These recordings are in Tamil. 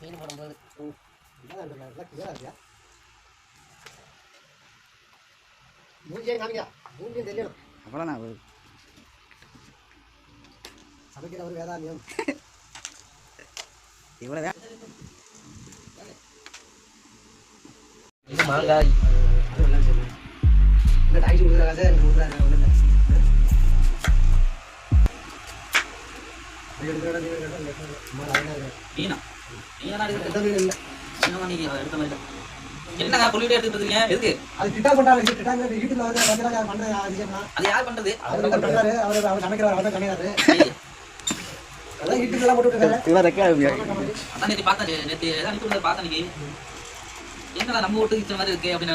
மீன் போடும்போது அவ்வளோண்ணா சமைக்கிற ஒரு இவ்வளோ மாங்காய் அது எல்லாம் சரி இந்த டாக்ஸி கொடுக்குறாங்க சார் எனக்கு கொடுக்குறாங்க ஒன்றும் இல்லை என்னங்க புள்ளியோட எடுத்துட்டு இருக்கீங்க எதுக்கு? அது திட்டா பண்றாங்க திட்டா யூடியூப்ல வந்து அது யார் பண்றது? அவர் பண்றாரு அவர் அவர் சமைக்கிறார் அவர் சமைக்கிறாரு. அதான் யூடியூப்ல போட்டு இருக்காரு இவ்வளோ ரெக்கார்டு அதான் நேற்று பார்த்தேன் ஏதாவது நீங்க என்னடா நம்ம வீட்டு இத்தனை மாதிரி இருக்கு அப்படின்னு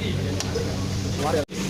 ありがとうございます。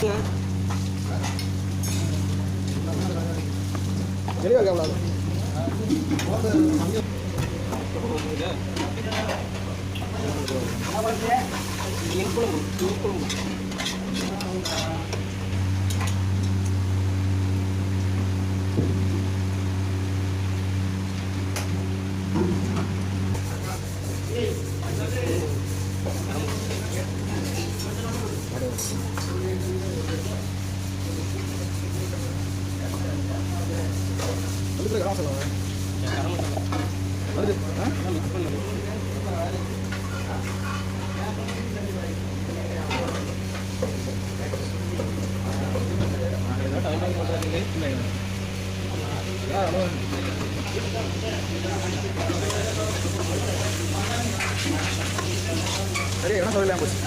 Yeah. சரி என்ன சொல்லலாம் போச்சு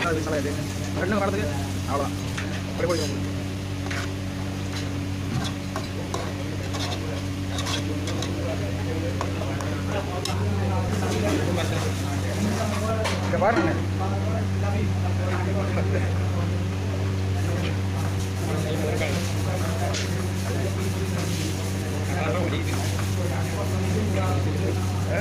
அது நல்லா இது ரெண்டு கடத்துக்கு அவ்வளோதான் அப்படி போய் பாருங்க. ஆ?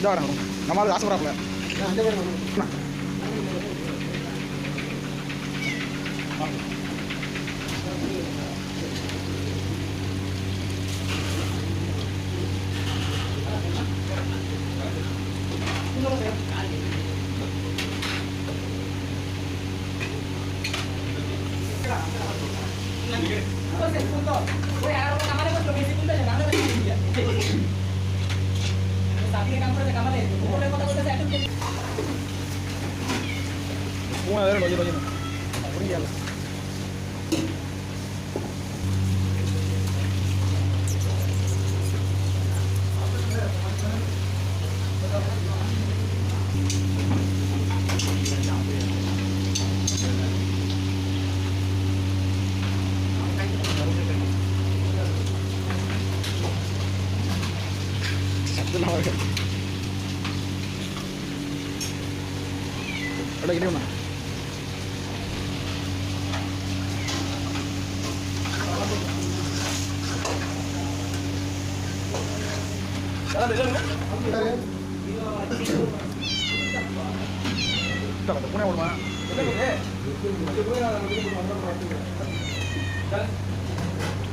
இதாக வரணும் நம்ம ஆளு ஆசைப்படாப்புல மூணாயிரம் அட இடியுமா பூனை விடுமா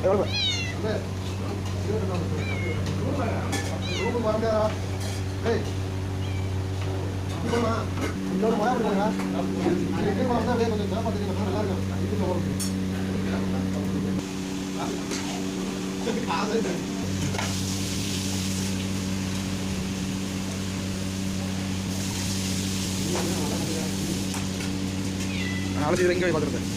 எவ்வளோ இன்னொரு மழை கொடுங்க அப்படியே கொஞ்சம் தேவைப்பட்டு நல்லா இருக்கும் நாளைக்கு இது போய் பார்த்துருக்கேன்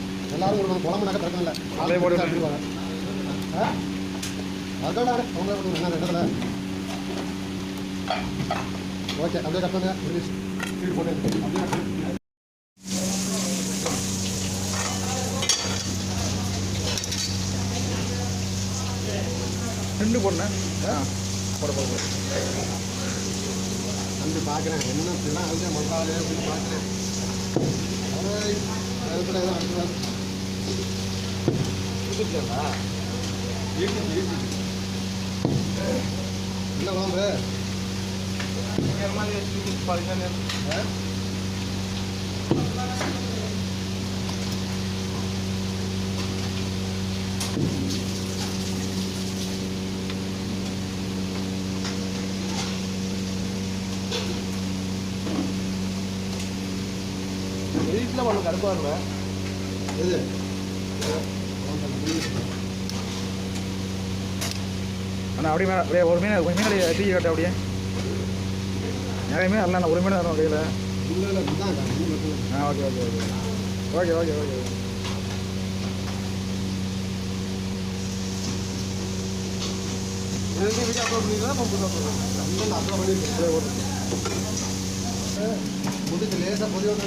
எல்லாரும் ஒரு குழம்புனாக்க அதே போட்டு எடுத்துருவாங்க ஆ? அதோட அவங்க என்ன இடத்துல ஓகே அப்படியே கட் பண்ணுங்க. முடிஞ்சிச்சு கீழ் போட்டு அப்படியே. ரெண்டு ஆ போட போட வந்து பார்க்குறேன். என்ன இப்படிலாம் அழுதே மசாலே அப்படின்னு பார்க்குறேன். அதுக்குள்ள புதுச்சேரா இருக்குது இருக்குது என்ன ஆ? வீட்டில் ஒன்று கருப்பாக எது? அண்ணா அப்படியே மேலே அப்படியே ஒரு மீன் ஒரு மீன் அப்படியே தூக்கி கட்ட அப்படியே. நிறைய மீன் அல்ல ஒரு மீன் தரணும் கையில் ஆ okay okay okay okay okay okay இது லேசாக பொதுவாக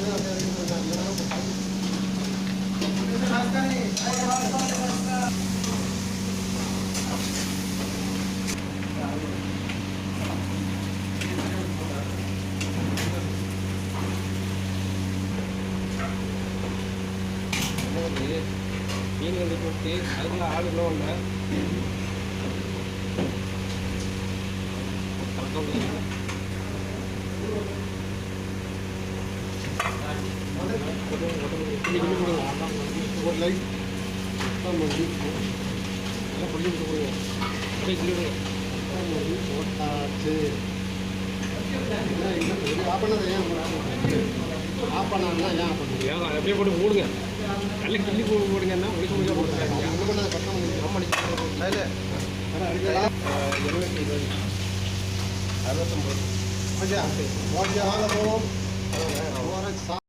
மீன் வந்து போட்டு அதுக்குள்ள ஆள் இன்னும் ஒன்று ஒரு லைட் போட்டாச்சு. ஆஃப் பண்ணதை ஏன் ஆஃப் பண்ணாங்கன்னா ஏன் ஆஃப் பண்ணுங்க ஏன் அப்படியே போட்டு மூடுங்க. நல்ல கிள்ளி போட்டு போடுங்கன்னா முடிக்க முடியாது. போட்டுருக்காங்க இருபது அறுபத்தொம்பது. ஓகே. ஓகே. வாங்க போவோம்.